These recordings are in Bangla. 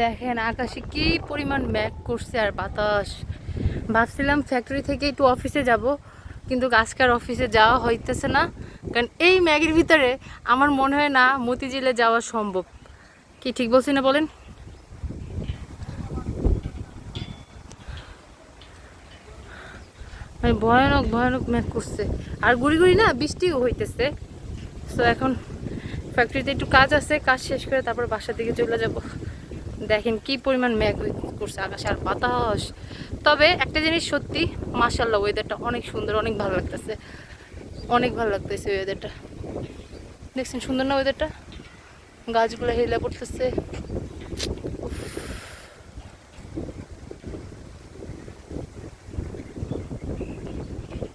দেখেন আকাশে কি পরিমাণ ম্যাক করছে আর বাতাস। ভাবছিলাম ফ্যাক্টরি থেকে একটু অফিসে যাব, কিন্তু আজকার অফিসে যাওয়া হইতেছে না। কারণ এই ম্যাগের ভিতরে আমার মনে হয় না মতিঝিলে যাওয়া সম্ভব। কি, ঠিক বলছি না বলেন? ভয়ানক ভয়ানক ম্যাক করছে। আর গুড়ি গুড়ি না, বৃষ্টিও হইতেছে। তো এখন ফ্যাক্টরিতে একটু কাজ আছে, কাজ শেষ করে তারপর বাসার দিকে চলে যাব। দেখেন কি পরিমাণ ম্যাগ করছে আকাশে আর বাতাস। তবে একটা জিনিস সত্যি মাসাল্লাহ ওয়েদারটা অনেক সুন্দর অনেক ভালো লাগতেছে। অনেক ভালো লাগতেছে ওয়েদারটা দেখছেন সুন্দর না ওয়েদারটা গাছগুলো হেলে পড়তেছে। উফ।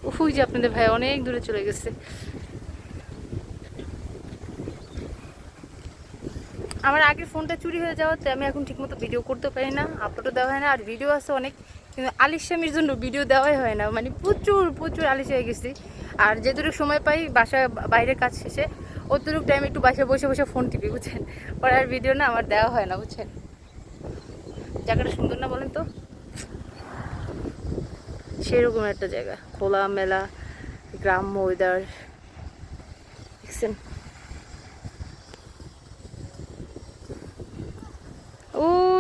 উফ, ওই যে আপনাদের ভাই অনেক দূরে চলে গেছে। আমার আগের ফোনটা চুরি হয়ে যাওয়াতে আমি এখন ঠিকমতো ভিডিও করতে পারি না আপলোডও দেওয়া হয় না, আর ভিডিও আছে অনেক, কিন্তু আলিশামির জন্য ভিডিও দেওয়াই হয় না। মানে প্রচুর প্রচুর আলিশ হয়ে গেছি। আর যেটুকু সময় পাই বাসায় বাইরের কাজ শেষে, অতটুকু টাইম একটু বাসায় বসে বসে ফোন টিপি, বুঝছেন? পরে আর ভিডিও না আমার দেওয়া হয় না, বুঝছেন? জায়গাটা সুন্দর না বলেন তো? সেরকম একটা জায়গা খোলা মেলা গ্রাম্য ওয়েদার দেখছেন?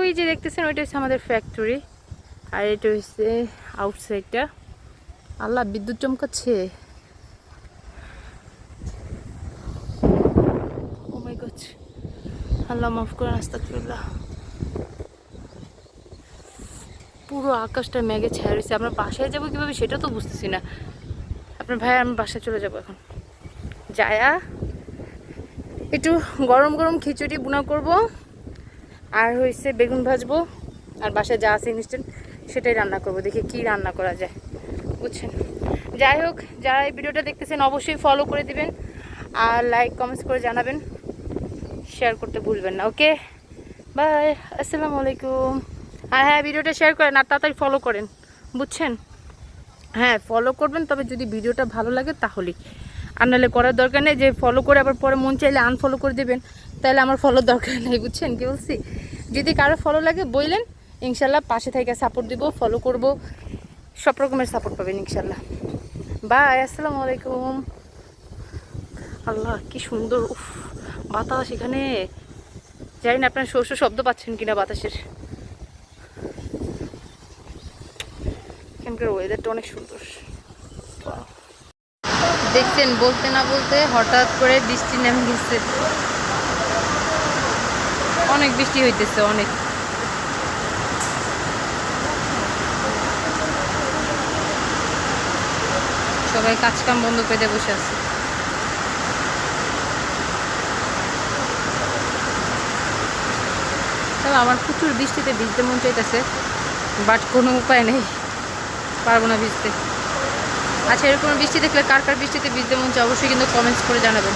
ওই যে দেখতেছেন, ওইটা হচ্ছে আমাদের ফ্যাক্টরি আর এটা হচ্ছে আউটসাইডটা আল্লাহ, বিদ্যুৎ চমকাচ্ছে। ও আল্লাহ মাফ করেন, আস্তাগফিরুল্লাহ। পুরো আকাশটা মেঘে ছায়া রয়েছে। আমরা বাসায় যাব কীভাবে সেটা তো বুঝতেছি না। আপনার ভাই, আমি বাসায় চলে যাব এখন। যায়া, একটু গরম গরম খিচুড়ি বুনা করব। আর হয়েছে বেগুন ভাজবো, আর বাসায় যা আছে ইনস্ট্যান্ট সেটাই রান্না করব, দেখি কি রান্না করা যায়, বুঝছেন? যাই হোক, যারা এই ভিডিওটা দেখতেছেন অবশ্যই ফলো করে দিবেন, আর লাইক কমেন্টস করে জানাবেন শেয়ার করতে ভুলবেন না ওকে বাই আসসালামু আলাইকুম। আর হ্যাঁ ভিডিওটা শেয়ার করেন, আর তাড়াতাড়ি ফলো করেন, বুঝছেন? হ্যাঁ ফলো করবেন, তবে যদি ভিডিওটা ভালো লাগে তাহলেই। আর নাহলে করার দরকার নেই, যে ফলো করে আবার পরে মন চাইলে আনফলো করে দেবেন। তাহলে আমার ফলো দরকার নেই, বুঝছেন কি বলছি? যদি কারও ফলো লাগে বললেন ইনশাল্লাহ পাশে থেকে সাপোর্ট দিব ফলো করব, সব রকমের সাপোর্ট পাবেন ইনশাল্লাহ। বাই আসসালামু আলাইকুম। আল্লাহ, কি সুন্দর, উফ, বাতাস এখানে। জানি না আপনার শস্য শব্দ পাচ্ছেন কিনা বাতাসের। এখানকার ওয়েদারটা অনেক সুন্দর. দেখছেন, বলতে না বলতে হঠাৎ করে বৃষ্টি নেমে গেছে। অনেক বৃষ্টি হইতেছে, অনেক। সবাই কাজ কাম বন্ধ দিয়ে বসে আছে। তবে আমার প্রচুর বৃষ্টিতে ভিজতে মন চাইতেছে, বাট কোনো উপায় নেই, পারব না ভিজতে। আচ্ছা এরকম বৃষ্টি দেখলে কার কার বৃষ্টিতে ভিজতে মন অবশ্যই কিন্তু কমেন্টস করে জানাবেন।